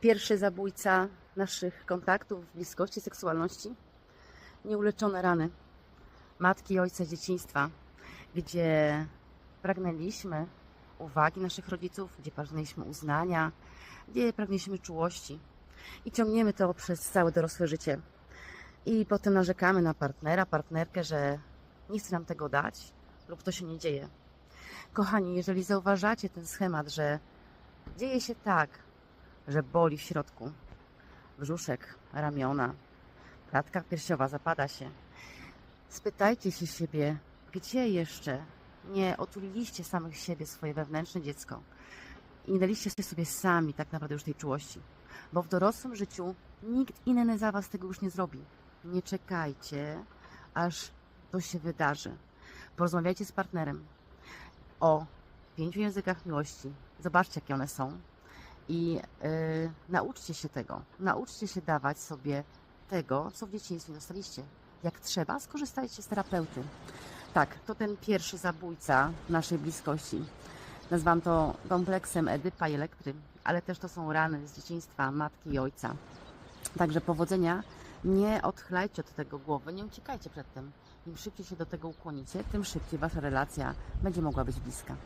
Pierwszy zabójca naszych kontaktów, bliskości, seksualności. Nieuleczone rany matki i ojca dzieciństwa, gdzie pragnęliśmy uwagi naszych rodziców, gdzie pragnęliśmy uznania, gdzie pragnęliśmy czułości. I ciągniemy to przez całe dorosłe życie. I potem narzekamy na partnera, partnerkę, że nie chce nam tego dać lub to się nie dzieje. Kochani, jeżeli zauważacie ten schemat, że dzieje się tak, że boli w środku, brzuszek, ramiona, klatka piersiowa zapada się, spytajcie się siebie, gdzie jeszcze nie otuliliście samych siebie, swoje wewnętrzne dziecko i nie daliście sobie sami tak naprawdę już tej czułości. Bo w dorosłym życiu nikt inny za was tego już nie zrobi. Nie czekajcie, aż to się wydarzy. Porozmawiajcie z partnerem o pięciu językach miłości. Zobaczcie, jakie one są. I yy, nauczcie się tego. Nauczcie się dawać sobie tego, co w dzieciństwie dostaliście. Jak trzeba, skorzystajcie z terapeuty. Tak, to ten pierwszy zabójca naszej bliskości. Nazwam to kompleksem Edypa i Elektry, ale też to są rany z dzieciństwa matki i ojca. Także powodzenia, nie odchylajcie od tego głowy, nie uciekajcie przed tym. Im szybciej się do tego ukłonicie, tym szybciej wasza relacja będzie mogła być bliska.